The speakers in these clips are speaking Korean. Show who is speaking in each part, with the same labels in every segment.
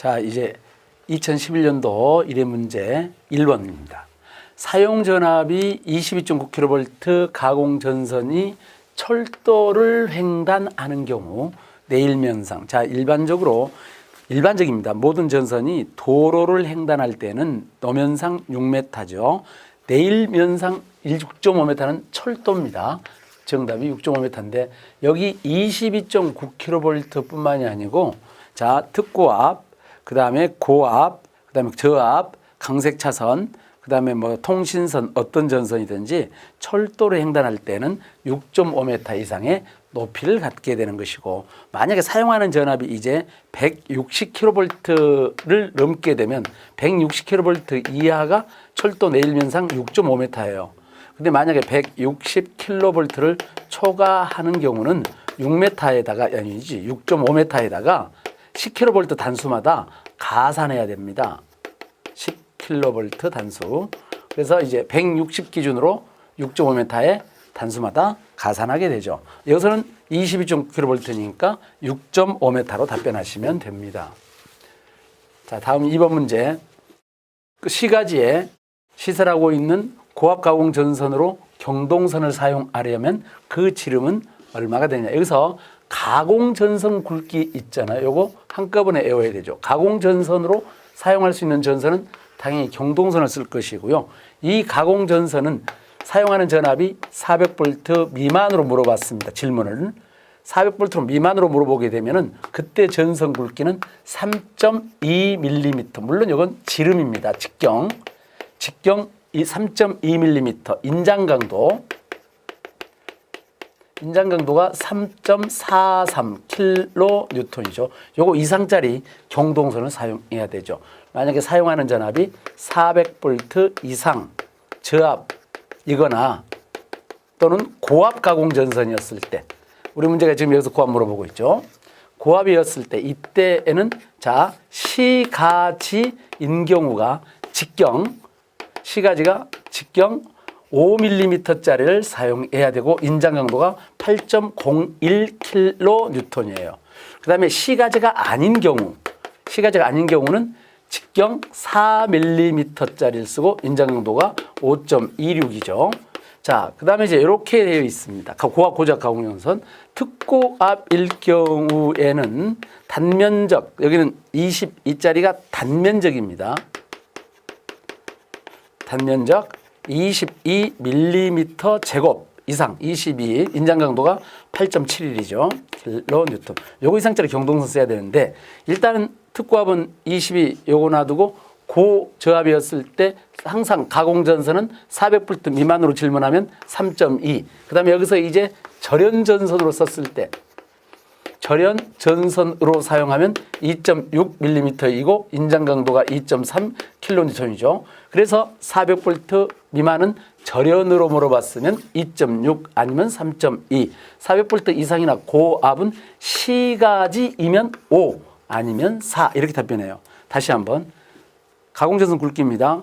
Speaker 1: 자, 이제 2011년도 1회 문제 1번입니다. 사용 전압이 22.9kV 가공 전선이 철도를 횡단하는 경우 내일면상. 자, 일반적으로 일반적입니다. 모든 전선이 도로를 횡단할 때는 노면상 6m죠. 내일면상 6.5m는 철도입니다. 정답이 6.5m인데 여기 22.9kV뿐만이 아니고 자 특고압, 그 다음에 고압, 그 다음에 저압, 강색 차선, 그 다음에 뭐 통신선 어떤 전선이든지 철도를 횡단할 때는 6.5m 이상의 높이를 갖게 되는 것이고 만약에 사용하는 전압이 이제 160kV를 넘게 되면 160kV 이하가 철도 내일면상 6.5m예요. 근데 만약에 160kV를 초과하는 경우는 6m에다가 아니지 6.5m에다가 10kV 단수마다 가산해야 됩니다. 10kV 단수. 그래서 이제 160 기준으로 6.5m의 단수마다 가산하게 되죠. 여기서는 22.9kV니까 6.5m로 답변하시면 됩니다. 자, 다음 2번 문제. 그 시가지에 시설하고 있는 고압 가공 전선으로 경동선을 사용하려면 그 지름은 얼마가 되냐. 여기서 가공 전선 굵기 있잖아요. 요거 한꺼번에 외워야 되죠. 가공 전선으로 사용할 수 있는 전선은 당연히 경동선을 쓸 것이고요. 이 가공 전선은 사용하는 전압이 400V 미만으로 물어봤습니다. 질문을. 400V로 미만으로 물어보게 되면은 그때 전선 굵기는 3.2mm. 물론 이건 지름입니다. 직경. 직경 이 3.2mm 인장 강도 인장 강도가 3.43 킬로뉴턴이죠. 요거 이상짜리 경동선을 사용해야 되죠. 만약에 사용하는 전압이 400V 이상 저압이거나 또는 고압 가공 전선이었을 때 우리 문제가 지금 여기서 고압 물어보고 있죠. 고압이었을 때 이때에는 자 시가지인 경우가 직경 시가지가 직경 5mm짜리를 사용해야 되고 인장 강도가 8.01kN이에요. 그 다음에 시가지가 아닌 경우 시가지가 아닌 경우는 직경 4mm짜리를 쓰고 인장 강도가 5.26이죠. 자, 그 다음에 이제 이렇게 되어 있습니다. 고압 고작 가공연선 특고압일 경우에는 단면적 여기는 22짜리가 단면적입니다. 단면적 22mm 제곱 이상 22 인장 강도가 8.71이죠. 킬로뉴턴. 요거 이상짜리 경동선 써야 되는데 일단은 특고압은 22 요거 놔두고 고저압이었을 때 항상 가공전선은 400V 미만으로 질문하면 3.2. 그다음에 여기서 이제 절연 전선으로 썼을 때 절연 전선으로 사용하면 2.6mm이고 인장 강도가 2.3 킬로뉴턴이죠. 그래서 400V 미만은 절연으로 물어봤으면 2.6 아니면 3.2. 400V 이상이나 고압은 시가지이면 5 아니면 4 이렇게 답변해요. 다시 한번 가공전선 굵기입니다.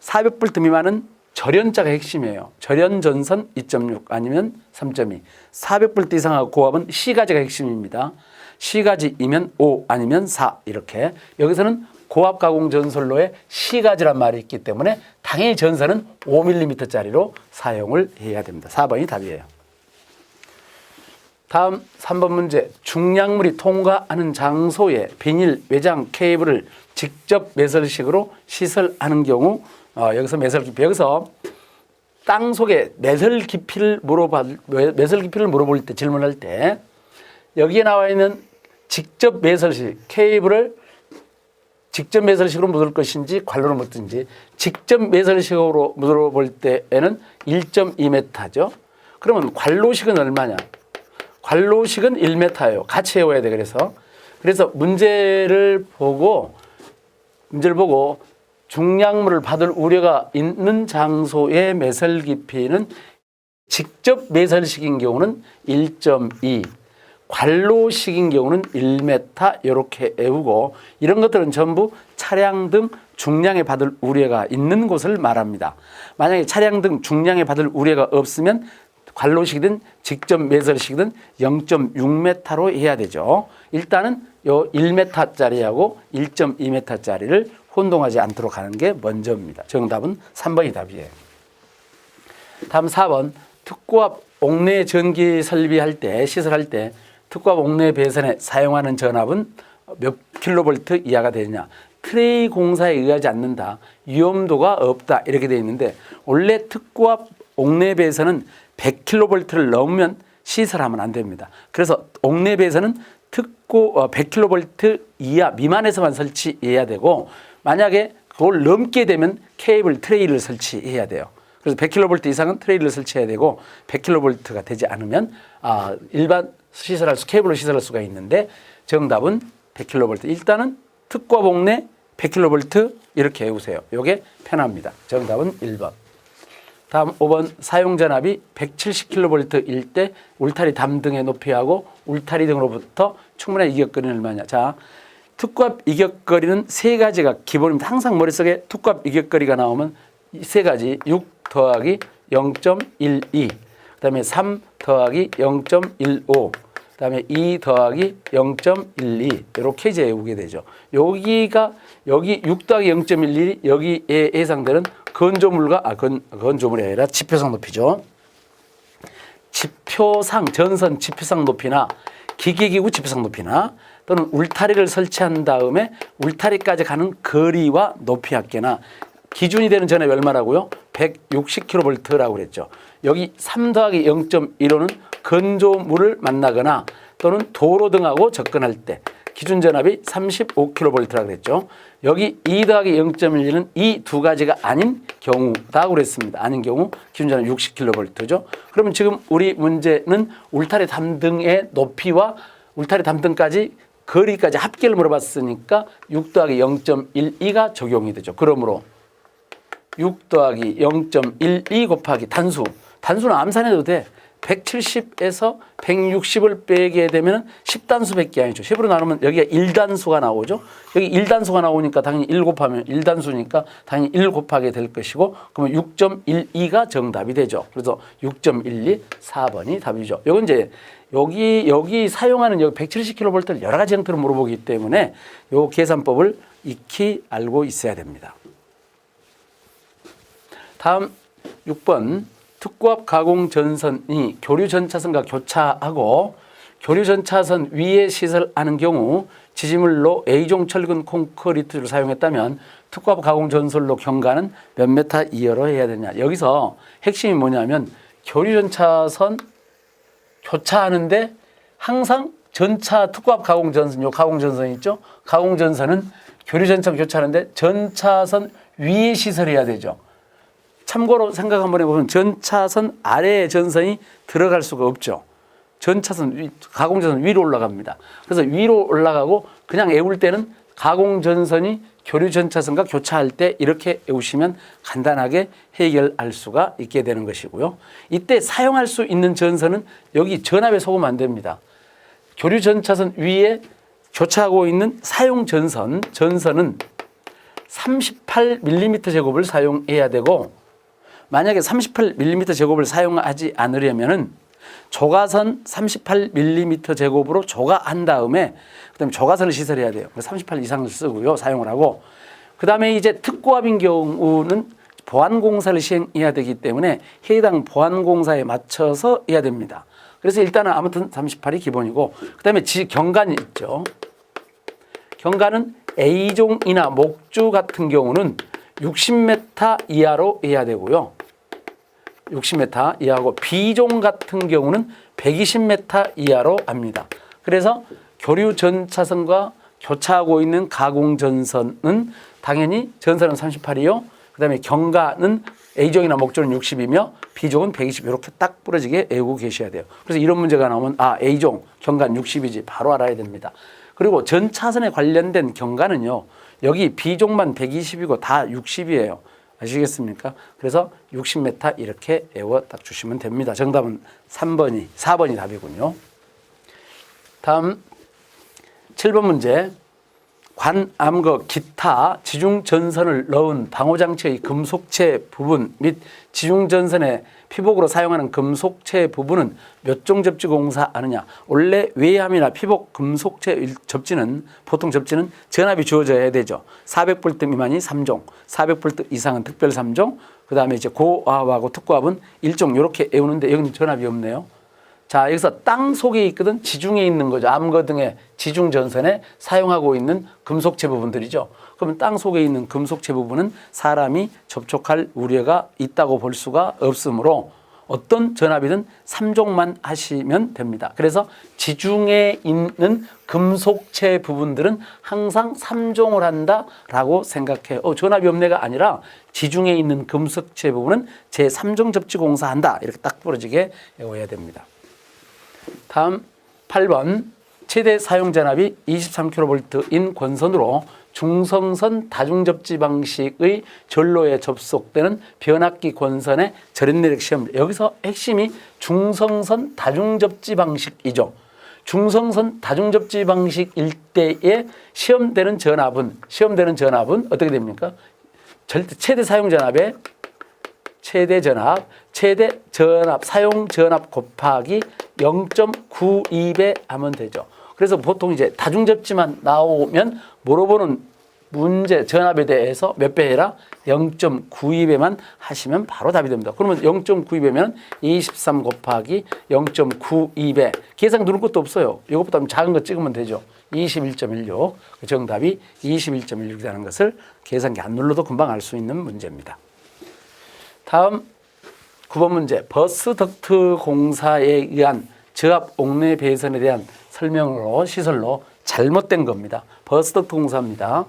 Speaker 1: 400V 미만은 절연자가 핵심이에요. 절연전선 2.6 아니면 3.2. 400V 이상하고 고압은 C가지가 핵심입니다. C가지이면 5 아니면 4 이렇게. 여기서는 고압 가공 전선로에 C가지란 말이 있기 때문에 당연히 전선은 5mm짜리로 사용을 해야 됩니다. 4번이 답이에요. 다음 3번 문제. 중량물이 통과하는 장소에 비닐 외장 케이블을 직접 매설식으로 시설하는 경우 어, 여기서 매설 깊이 여기서 땅 속에 매설 깊이를 물어봐 매설 깊이를 물어볼 때 질문할 때 여기에 나와 있는 직접 매설식 케이블을 직접 매설식으로 묻을 것인지 관로로 묻든지 직접 매설식으로 물어볼 때에는 1.2m죠. 그러면 관로식은 얼마냐? 관로식은 1m예요. 같이 외워야 돼. 그래서 그래서 문제를 보고 문제를 보고 중량물을 받을 우려가 있는 장소의 매설 깊이는 직접 매설식인 경우는 1.2, 관로식인 경우는 1m 이렇게 외우고 이런 것들은 전부 차량 등 중량에 받을 우려가 있는 곳을 말합니다. 만약에 차량 등 중량에 받을 우려가 없으면 관로식이든 직접 매설식이든 0.6m로 해야 되죠. 일단은 요 1m짜리하고 1.2m짜리를 혼동하지 않도록 하는 게 먼저입니다. 정답은 3번이 답이에요. 다음 4번 특고압 옥내 전기 설비할 때 시설할 때 특고압 옥내 배선에 사용하는 전압은 몇 킬로볼트 이하가 되느냐 트레이 공사에 의하지 않는다 위험도가 없다 이렇게 되어 있는데 원래 특고압 옥내 배선은 100킬로볼트를 넘으면 시설하면 안 됩니다. 그래서 옥내 배선은 특고 어, 100킬로볼트 이하 미만에서만 설치해야 되고 만약에 그걸 넘게 되면 케이블 트레이를 설치해야 돼요. 그래서 100kV 이상은 트레이를 설치해야 되고 100kV가 되지 않으면 아, 일반 시설할 수 케이블로 시설할 수가 있는데 정답은 100kV. 일단은 특과 복내 100kV 이렇게 외우세요. 요게 편합니다. 정답은 1번. 다음 5번 사용 전압이 170kV일 때 울타리 담등의 높이하고 울타리 등으로부터 충분한 이격거리는 얼마냐. 자, 특값 이격거리는 세 가지가 기본입니다. 항상 머릿속에 특값 이격거리가 나오면 이세 가지 6 더하기 0.12 그다음에 3 더하기 0.15 그다음에 2 더하기 0.12 이렇게 외우게 되죠. 여기가 여기 6 더하기 0.12 여기에 해당되는 건조물과 아 건, 건조물이 아니라 지표상 높이죠. 지표상 전선 지표상 높이나 기계기구 지표상 높이나 또는 울타리를 설치한 다음에 울타리까지 가는 거리와 높이 합계나 기준이 되는 전압이 얼마라고요? 160kV라고 그랬죠. 여기 3 더하기 0.15는 건조물을 만나거나 또는 도로 등하고 접근할 때 기준 전압이 35kV라고 그랬죠. 여기 2 더하기 0.12는 이 두 가지가 아닌 경우다고 그랬습니다. 아닌 경우 기준 전압 60kV죠. 그러면 지금 우리 문제는 울타리 담등의 높이와 울타리 담등까지 거리까지 합계를 물어봤으니까 6 더하기 0.12가 적용이 되죠. 그러므로 6 더하기 0.12 곱하기 단수. 단수는 암산해도 돼. 170에서 160을 빼게 되면 10단수밖에 아니죠. 10으로 나누면 여기가 1단수가 나오죠. 여기 1단수가 나오니까 당연히 1 곱하면 1단수니까 당연히 1 곱하게 될 것이고 그러면 6.12가 정답이 되죠. 그래서 6.12 4번이 답이죠. 요건 이제 여기 여기 사용하는 여기 170kV를 여러 가지 형태로 물어보기 때문에 요 계산법을 익히 알고 있어야 됩니다. 다음 6번 특고압 가공 전선이 교류 전차선과 교차하고 교류 전차선 위에 시설하는 경우 지지물로 A종 철근 콘크리트를 사용했다면 특고압 가공 전선로 경과는 몇 메타 이하로 해야 되냐. 여기서 핵심이 뭐냐면 교류 전차선 교차하는데 항상 전차 특고압 가공 전선 요 가공 전선 있죠? 가공 전선은 교류 전차 교차하는데 전차선 위에 시설해야 되죠. 참고로 생각 한번 해보면 전차선 아래에 전선이 들어갈 수가 없죠. 전차선 위, 가공전선 위로 올라갑니다. 그래서 위로 올라가고 그냥 애울 때는 가공전선이 교류전차선과 교차할 때 이렇게 애우시면 간단하게 해결할 수가 있게 되는 것이고요. 이때 사용할 수 있는 전선은 여기 전압에 속으면 안 됩니다. 교류전차선 위에 교차하고 있는 사용 전선, 전선은 38mm 제곱을 사용해야 되고 만약에 38mm 제곱을 사용하지 않으려면은 조가선 38mm 제곱으로 조가한 다음에 그다음에 조가선을 시설해야 돼요. 38 이상을 쓰고요. 사용을 하고 그다음에 이제 특고압인 경우는 보안 공사를 시행해야 되기 때문에 해당 보안 공사에 맞춰서 해야 됩니다. 그래서 일단은 아무튼 38이 기본이고 그다음에 지 경관이 있죠. 경관은 A종이나 목주 같은 경우는 60m 이하로 해야 되고요. 60m 이하고 B종 같은 경우는 120m 이하로 합니다. 그래서 교류 전차선과 교차하고 있는 가공 전선은 당연히 전선은 38이요. 그다음에 경가는 A종이나 목종은 60이며 B종은 120 이렇게 딱 부러지게 외우고 계셔야 돼요. 그래서 이런 문제가 나오면 아 A종 경관 60이지 바로 알아야 됩니다. 그리고 전차선에 관련된 경가는요. 여기 B종만 120이고 다 60이에요. 아시겠습니까? 그래서 60m 이렇게 외워 딱 주시면 됩니다. 정답은 3번이 4번이 답이군요. 다음 7번 문제. 관, 암거, 기타 지중 전선을 넣은 방호 장치의 금속체 부분 및 지중 전선의 피복으로 사용하는 금속체 부분은 몇 종 접지 공사하느냐? 원래 외함이나 피복 금속체 접지는 보통 접지는 전압이 주어져야 되죠. 400볼트 미만이 3종, 400볼트 이상은 특별 3종, 그 다음에 이제 고압하고 특고압은 1종 이렇게 외우는데 여기는 전압이 없네요. 자, 여기서 땅 속에 있거든 지중해 있는 거죠. 암거 등의 지중 전선에 사용하고 있는 금속체 부분들이죠. 그러면 땅 속에 있는 금속체 부분은 사람이 접촉할 우려가 있다고 볼 수가 없으므로 어떤 전압이든 3종만 하시면 됩니다. 그래서 지중해 있는 금속체 부분들은 항상 3종을 한다라고 생각해요. 어, 전압이 없네가 아니라 지중해 있는 금속체 부분은 제3종 접지 공사한다. 이렇게 딱 부러지게 외워야 됩니다. 다음 8번 최대 사용 전압이 23kV인 권선으로 중성선 다중접지 방식의 전로에 접속되는 변압기 권선의 절연내력 시험 여기서 핵심이 중성선 다중접지 방식이죠. 중성선 다중접지 방식일 때에 시험되는 전압은 시험되는 전압은 어떻게 됩니까? 절대 최대 사용 전압에 최대 전압, 최대 전압, 사용 전압 곱하기 0.92배 하면 되죠. 그래서 보통 이제 다중접지만 나오면 물어보는 문제 전압에 대해서 몇 배 해라? 0.92배만 하시면 바로 답이 됩니다. 그러면 0.92배면 23 곱하기 0.92배. 계산 누를 것도 없어요. 이것보다 작은 거 찍으면 되죠. 21.16. 그 정답이 21.16이 되는 것을 계산기 안 눌러도 금방 알 수 있는 문제입니다. 다음 9번 문제. 버스 덕트 공사에 의한 저압 옥내 배선에 대한 설명으로 시설로 잘못된 겁니다. 버스 덕트 공사입니다.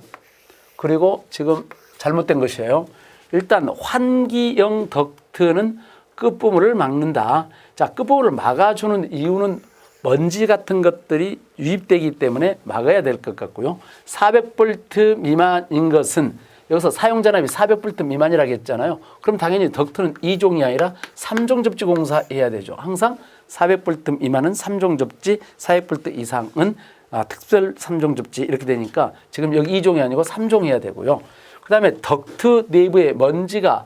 Speaker 1: 그리고 지금 잘못된 것이에요. 일단 환기형 덕트는 끝부분을 막는다. 자, 끝부분을 막아주는 이유는 먼지 같은 것들이 유입되기 때문에 막아야 될 것 같고요. 400볼트 미만인 것은 여기서 사용 전압이 400볼트 미만이라고 했잖아요. 그럼 당연히 덕트는 2종이 아니라 3종 접지 공사해야 되죠. 항상 400볼트 미만은 3종 접지, 400볼트 이상은 아, 특별 3종 접지 이렇게 되니까 지금 여기 2종이 아니고 3종 해야 되고요. 그 다음에 덕트 내부에 먼지가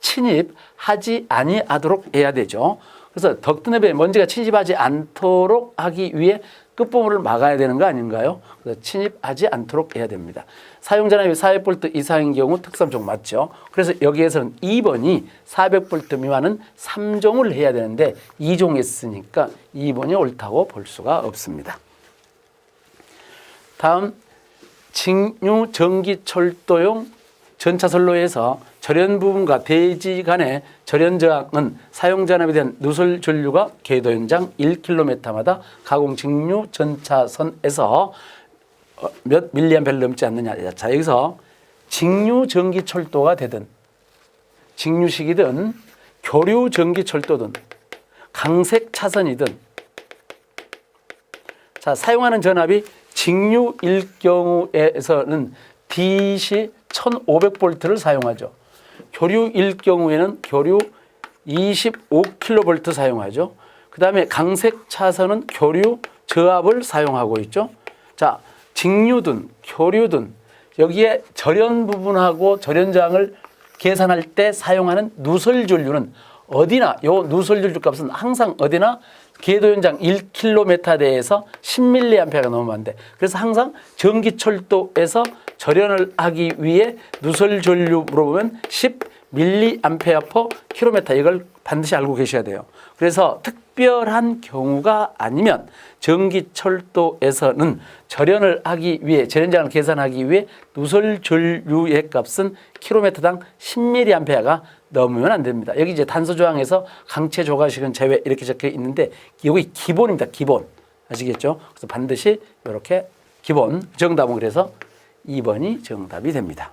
Speaker 1: 침입하지 아니하도록 해야 되죠. 그래서 덕트 내부에 먼지가 침입하지 않도록 하기 위해 끝부분을 막아야 되는 거 아닌가요? 그래서 침입하지 않도록 해야 됩니다. 사용 전압이 400볼트 이상인 경우 특삼종 맞죠? 그래서 여기에서는 2번이 400볼트 미만은 3종을 해야 되는데 2종 했으니까 2번이 옳다고 볼 수가 없습니다. 다음 직류 전기철도용 전차선로에서 절연 부분과 대지 간의 절연 저항은 사용 전압에 대한 누설 전류가 궤도 연장 1km마다 가공 직류 전차선에서 어, 몇 밀리암페를 넘지 않느냐. 자, 여기서 직류 전기 철도가 되든 직류식이든 교류 전기 철도든 강색 차선이든 자, 사용하는 전압이 직류일 경우에서는 DC 1500볼트를 사용하죠. 교류일 경우에는 교류 25kV 사용하죠. 그 다음에 강색 차선은 교류 저압을 사용하고 있죠. 자, 직류든 교류든 여기에 절연 부분하고 절연장을 계산할 때 사용하는 누설 전류는 어디나 요 누설 전류 값은 항상 어디나 궤도 연장 1km 대에서 10mA가 넘으면 안 돼. 그래서 항상 전기철도에서 절연을 하기 위해 누설 전류 물어보면 10mA/km 이걸 반드시 알고 계셔야 돼요. 그래서 특별한 경우가 아니면 전기철도에서는 절연을 하기 위해 절연장을 계산하기 위해 누설 전류의 값은 킬로미터당 10mA가 넘으면 안 됩니다. 여기 이제 단서 조항에서 강체 조가식은 제외 이렇게 적혀 있는데 여기 기본입니다. 기본. 아시겠죠? 그래서 반드시 이렇게 기본 정답은 그래서 2번이 정답이 됩니다.